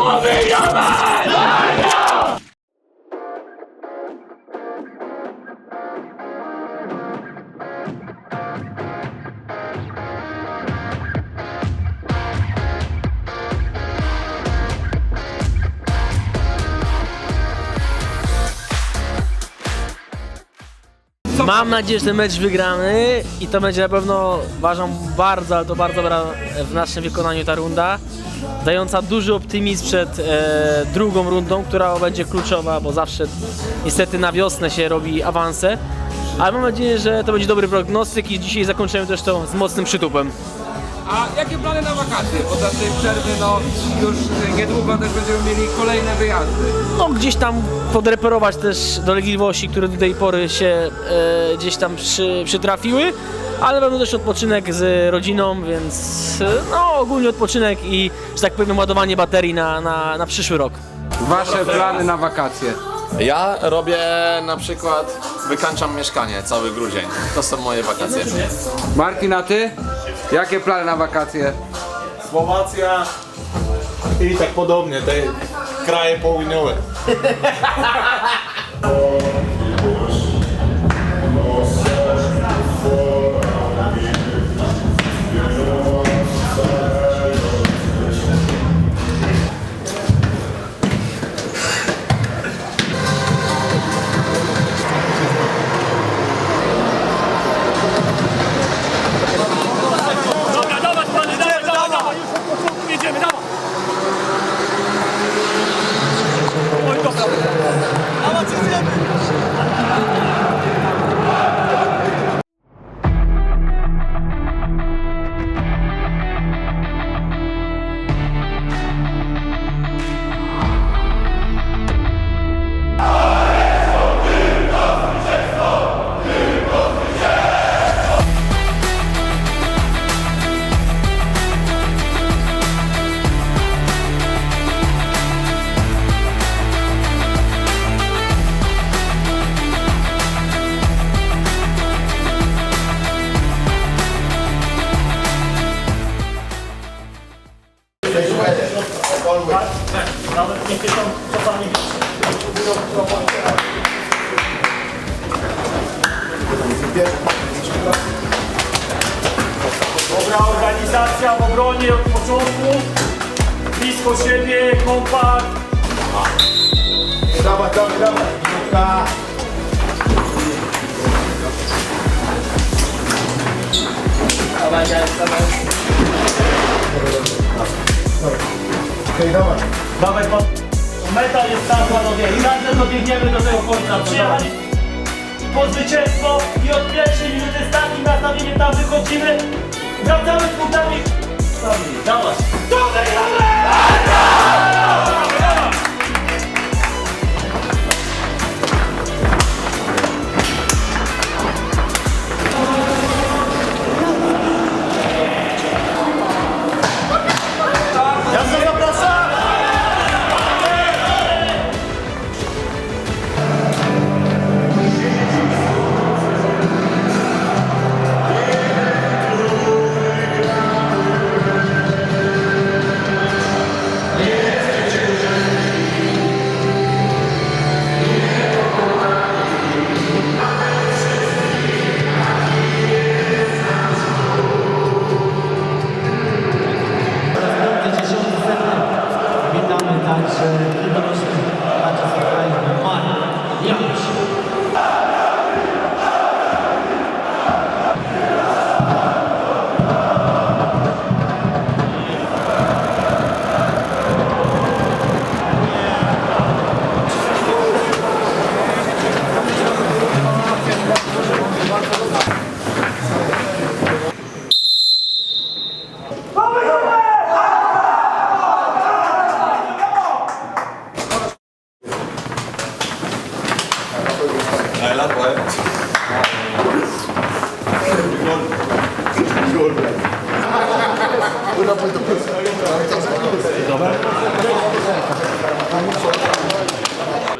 Vamos, on, man! Mam nadzieję, że ten mecz wygramy i to będzie na pewno, uważam, bardzo, ale to bardzo dobra w naszym wykonaniu ta runda, dająca duży optymizm przed e, drugą rundą, która będzie kluczowa, bo zawsze niestety na wiosnę się robi awanse. Ale mam nadzieję, że to będzie dobry prognostyk i dzisiaj zakończymy też to z mocnym przytupem. A jakie plany na wakacje? Bo za tej przerwy no już niedługo też będziemy mieli kolejne wyjazdy. No gdzieś tam podreperować też dolegliwości, które do tej pory się e, gdzieś tam przy, przytrafiły, ale będą też odpoczynek z rodziną, więc e, no ogólnie odpoczynek i, że tak powiem, ładowanie baterii na, na, na przyszły rok. Wasze plany na wakacje. Ja robię na przykład, wykańczam mieszkanie cały grudzień. To są moje wakacje. Martin, a ty? Jakie plany na wakacje? Słowacja i tak podobnie, te kraje południowe. Dobra organizacja w obronie od początku. Blisko siebie, kompakt. Dawaj, dawaj, dawaj. Minutka. Okej, dawaj. Dawaj pan. Meta jest tam panowie i razem dobiegniemy do tego końca. Przyjechali po zwycięstwo i od pierwszej minuty z takim nastawieniem tam wychodzimy. Wracamy z punktami. Dawaj. Dobry, dobry! Jasno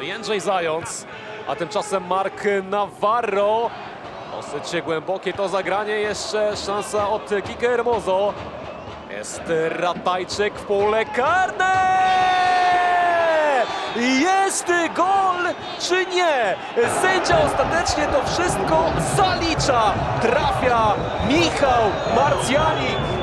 Jędrzej Zając, a tymczasem Mark Navarro. Dosyć głębokie to zagranie, jeszcze szansa od Kike Hermoso. Jest Ratajczyk w pole karne! czysty gol, czy nie? Sędzia ostatecznie to wszystko zalicza. Trafia Michał Marcjanik.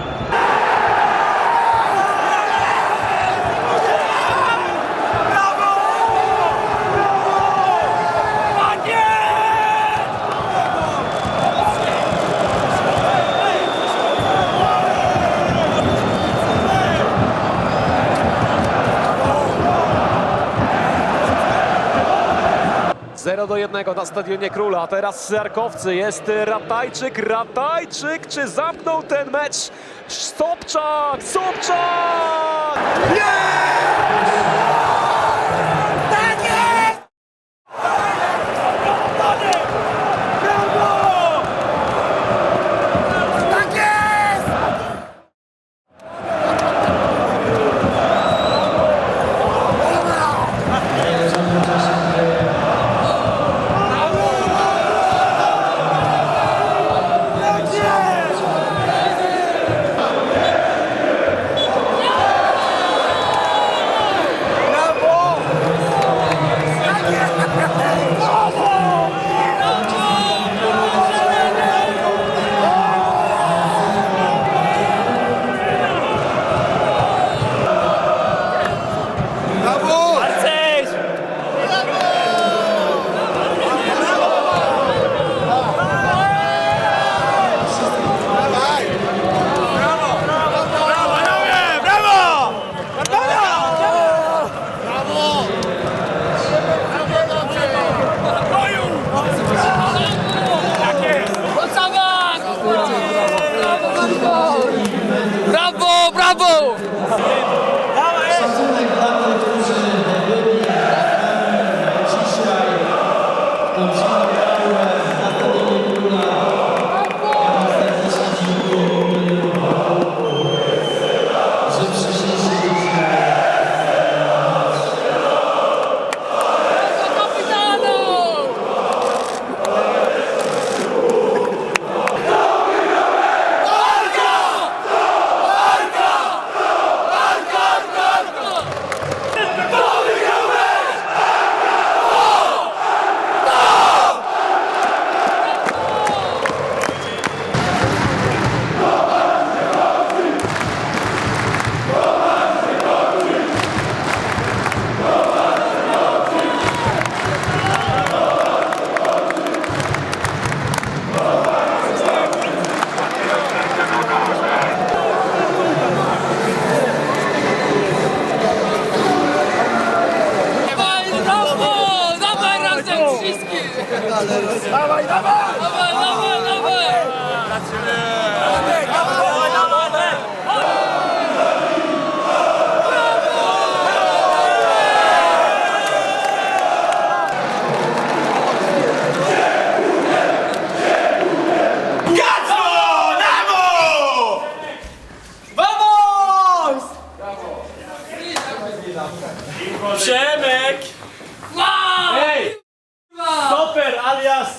Zero do jednego na stadionie Króla. A teraz Jarkowcy. Jest Ratajczyk. Ratajczyk. Czy zamknął ten mecz? Sobczak! Sobczak! Marceś!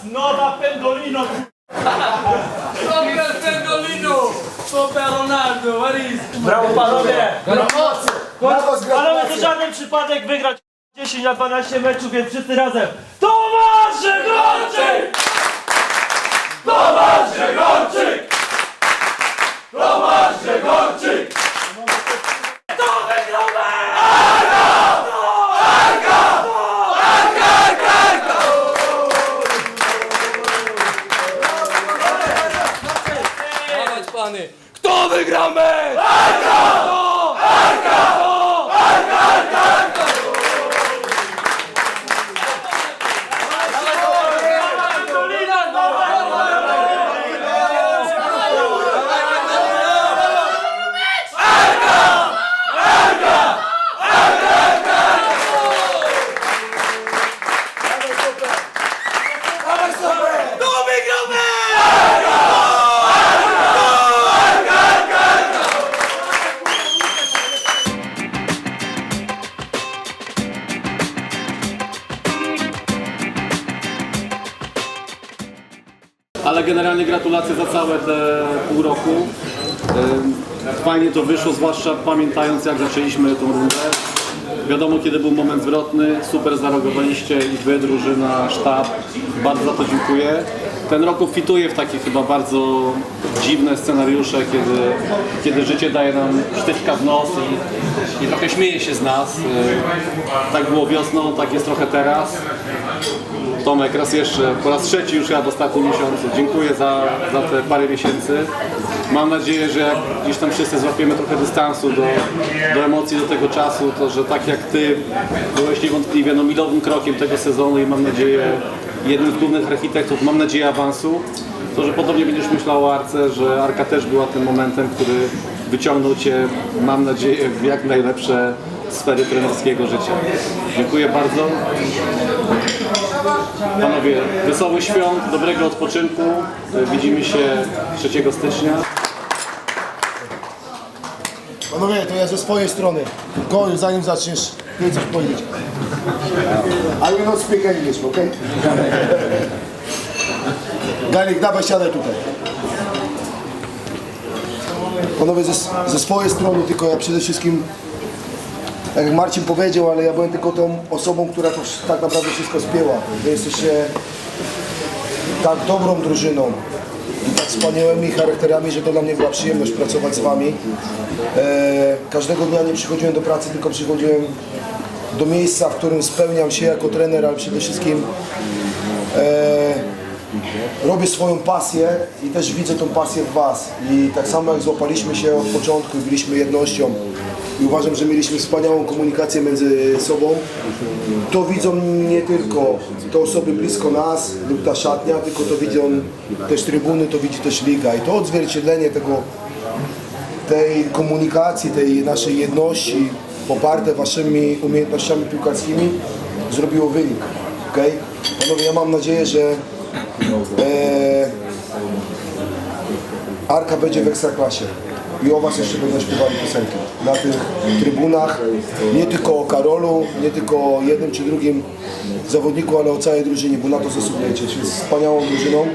Nowa Pendolino! Super Pendolino! Super Ronaldo, what is? Brawo panowie! Panowie to żaden przypadek wygrać 10 na 12 meczów, więc wszyscy razem. Tomasz Żegorczyk! Tomasz Żegorczyk! Tomasz Żegorczyk! gramy! Ale generalnie gratulacje za całe te pół roku. Fajnie to wyszło, zwłaszcza pamiętając jak zaczęliśmy tą rundę. Wiadomo, kiedy był moment zwrotny, super zareagowaliście i wy, drużyna, sztab. Bardzo za to dziękuję. Ten rok fituje w takie chyba bardzo dziwne scenariusze, kiedy, kiedy życie daje nam sztyćka w nos i, i trochę śmieje się z nas. E, Tak było wiosną, tak jest trochę teraz. Tomek, raz jeszcze, po raz trzeci już ja w ostatnim miesiącu. Dziękuję za, za te parę miesięcy. Mam nadzieję, że jak gdzieś tam wszyscy złapiemy trochę dystansu do, do emocji, do tego czasu, to że tak jak Ty byłeś niewątpliwie no, milowym krokiem tego sezonu i mam nadzieję jednym z głównych architektów, mam nadzieję awansu, to że podobnie będziesz myślał o Arce, że Arka też była tym momentem, który wyciągnął Cię, mam nadzieję, w jak najlepsze sfery trenerskiego życia. Dziękuję bardzo. Panowie, wesołych świąt, dobrego odpoczynku. Widzimy się 3 stycznia. Panowie, to ja ze swojej strony. Koń, zanim zaczniesz, ty coś powiedzieć. I will not speak English, okay? Galik, dawaj siadaj tutaj. Panowie, ze, ze swojej strony, tylko ja przede wszystkim, tak jak Marcin powiedział, ale ja byłem tylko tą osobą, która to tak naprawdę wszystko spięła. Wy jesteście tak dobrą drużyną i tak wspaniałymi charakterami, że to dla mnie była przyjemność pracować z wami. E, każdego dnia nie przychodziłem do pracy, tylko przychodziłem do miejsca, w którym spełniam się jako trener, ale przede wszystkim e, robię swoją pasję i też widzę tą pasję w Was. I tak samo jak złapaliśmy się od początku i byliśmy jednością i uważam, że mieliśmy wspaniałą komunikację między sobą, to widzą nie tylko te osoby blisko nas lub ta szatnia, tylko to widzą też trybuny, to widzi też liga. I to odzwierciedlenie tego tej komunikacji, tej naszej jedności poparte waszymi umiejętnościami piłkarskimi zrobiło wynik. Okay? Panowie, ja mam nadzieję, że e, Arka będzie w Ekstraklasie i o was jeszcze będą śpiewali piosenki na tych trybunach, nie tylko o Karolu, nie tylko o jednym czy drugim zawodniku, ale o całej drużynie, bo na to zasługujecie. Jest wspaniałą drużyną.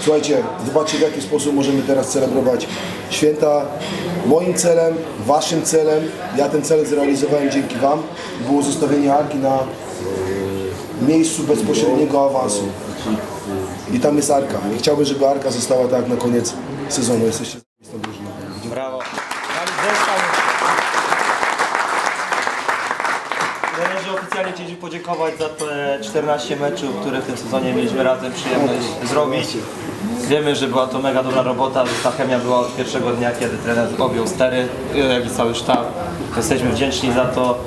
Słuchajcie, zobaczcie w jaki sposób możemy teraz celebrować święta. Moim celem, waszym celem, ja ten cel zrealizowałem dzięki wam, było zostawienie Arki na miejscu bezpośredniego awansu. I tam jest Arka. I chciałbym, żeby Arka została tak na koniec sezonu. Jesteście z tą drużyną. Brawo. Został. Oficjalnie chcieliśmy podziękować za te 14 meczów, które w tym sezonie mieliśmy razem przyjemność zrobić. Wiemy, że była to mega dobra robota, że ta chemia była od pierwszego dnia, kiedy trener objął stery, jak i cały sztab. Jesteśmy wdzięczni za to.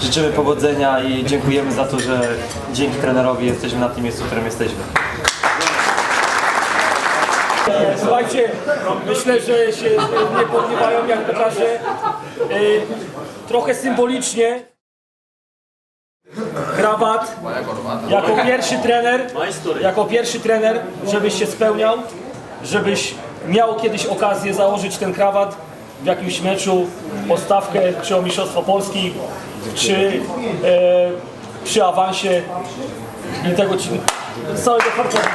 Życzymy powodzenia i dziękujemy za to, że dzięki trenerowi jesteśmy na tym miejscu, w którym jesteśmy. Słuchajcie, myślę, że się nie pogniewają, jak pokażę. Y, trochę symbolicznie. Krawat. Jako pierwszy trener, jako pierwszy trener, żebyś się spełniał, żebyś miał kiedyś okazję założyć ten krawat w jakimś meczu, postawkę, czy o Mistrzostwo Polski, czy e, przy awansie i tego ci całego serca życzę.